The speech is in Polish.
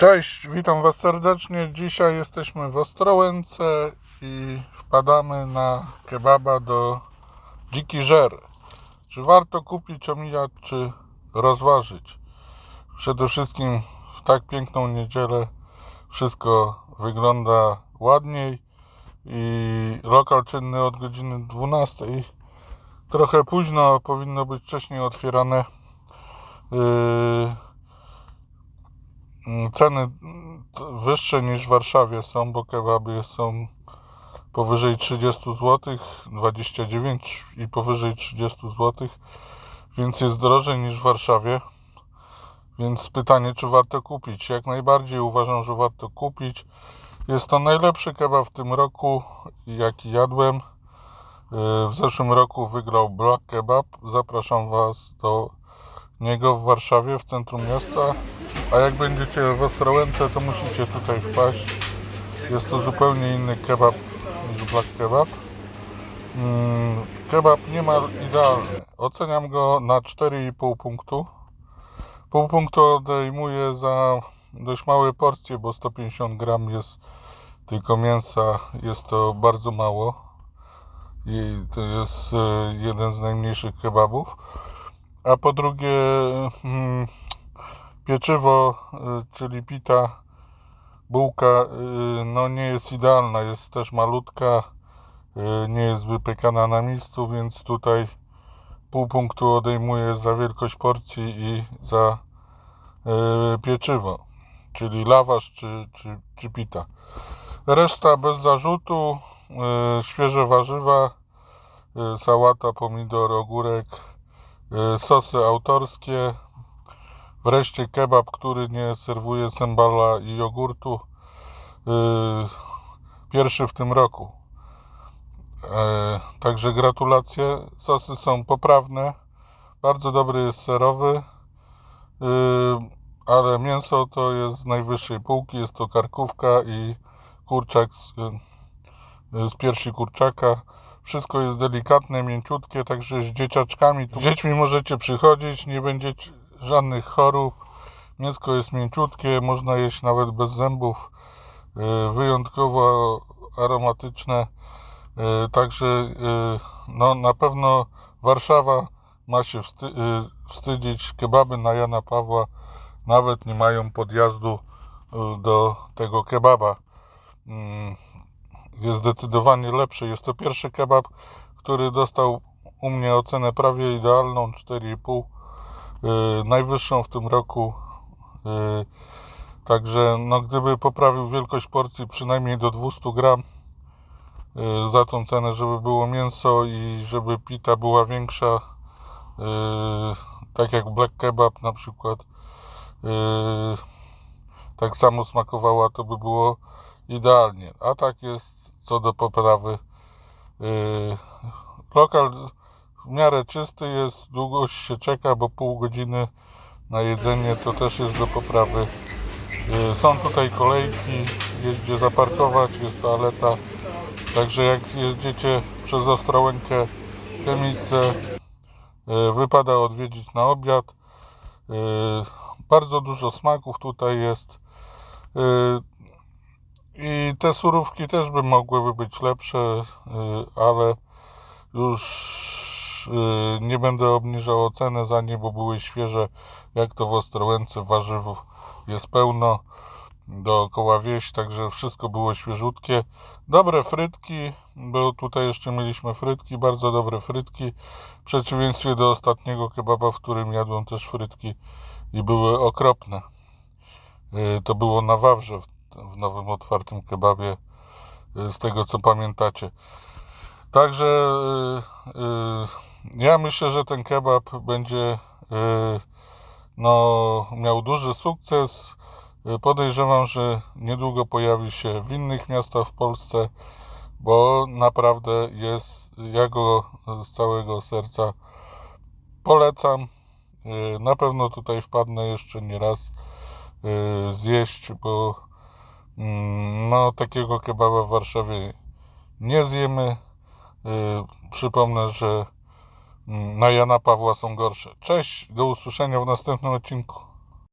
Cześć, witam Was serdecznie. Dzisiaj jesteśmy w Ostrołęce i wpadamy na kebaba do Dziki Żer. Czy warto kupić, omijać, czy rozważyć? Przede wszystkim w tak piękną niedzielę wszystko wygląda ładniej i lokal czynny od godziny 12. Trochę późno, powinno być wcześniej otwierane. Yy, Ceny wyższe niż w Warszawie są, bo kebaby są powyżej 30 zł, 29 i powyżej 30 zł, więc jest drożej niż w Warszawie. Więc pytanie, czy warto kupić? Jak najbardziej uważam, że warto kupić. Jest to najlepszy kebab w tym roku, jaki jadłem. Yy, W zeszłym roku wygrał Black Kebab. Zapraszam Was do niego w Warszawie, w centrum miasta. A jak będziecie w Ostrołęce, to musicie tutaj wpaść. Jest to zupełnie inny kebab niż Black Kebab. Mm, kebab nie ma idealny. Oceniam go na 4,5 punktu. Pół punktu odejmuję za dość małe porcje, bo 150 gram jest tylko mięsa. Jest to bardzo mało. I to jest e, jeden z najmniejszych kebabów. A po drugie, mm, pieczywo, y, czyli pita, bułka, y, no nie jest idealna, jest też malutka, y, nie jest wypiekana na miejscu, więc tutaj pół punktu odejmuję za wielkość porcji i za pieczywo, czyli lawasz czy, czy, czy pita. Reszta bez zarzutu, świeże warzywa, sałata, pomidor, ogórek, sosy autorskie, Wreszcie kebab, który nie serwuje sembala i jogurtu. Yy, pierwszy w tym roku. E, Także gratulacje. Sosy są poprawne. Bardzo dobry jest serowy. Ale mięso to jest z najwyższej półki. Jest to karkówka i kurczak z, z piersi kurczaka. Wszystko jest delikatne, mięciutkie, także z dzieciaczkami, tu dziećmi możecie przychodzić, nie będziecie żadnych chorób. Mięsko jest mięciutkie, można jeść nawet bez zębów. Yy, Wyjątkowo aromatyczne. Yy, Także yy, no, na pewno Warszawa ma się wsty- wstydzić. Kebaby na Jana Pawła nawet nie mają podjazdu do tego kebaba. Jest zdecydowanie lepszy. Jest to pierwszy kebab, który dostał u mnie ocenę prawie idealną 4,5 yy, najwyższą w tym roku. Yy, Także no, gdyby poprawił wielkość porcji przynajmniej do 200 gram yy, za tą cenę, żeby było mięso i żeby pita była większa, yy, tak jak Black Kebab na przykład, yy, tak samo smakowała, to by było idealnie. A tak jest co do poprawy. Yy, Lokal w miarę czysty jest, długo się czeka, bo pół godziny na jedzenie to też jest do poprawy. Yy, Są tutaj kolejki, jest gdzie zaparkować, jest toaleta. Także jak jedziecie przez Ostrołękę, te miejsce yy, wypada odwiedzić na obiad. Bardzo dużo smaków tutaj jest. I te surówki też by mogłyby być lepsze, yy, ale już yy, nie będę obniżał oceny za nie, bo były świeże, jak to w Ostrołęce warzywów jest pełno dookoła wieś, także wszystko było świeżutkie. Dobre frytki, bo tutaj jeszcze mieliśmy frytki, bardzo dobre frytki, w przeciwieństwie do ostatniego kebaba, w którym jadłem też frytki i były okropne. Yy, To było na Wawrze, w, nowym otwartym kebabie, yy, z tego co pamiętacie. Także yy, yy, ja myślę, że ten kebab będzie no, miał duży sukces. Podejrzewam, że niedługo pojawi się w innych miastach w Polsce, bo naprawdę jest, ja go z całego serca polecam. Na pewno tutaj wpadnę jeszcze nie raz zjeść, bo no, takiego kebaba w Warszawie nie zjemy. Yy, Przypomnę, że mm, na Jana Pawła są gorsze. Cześć, do usłyszenia w następnym odcinku.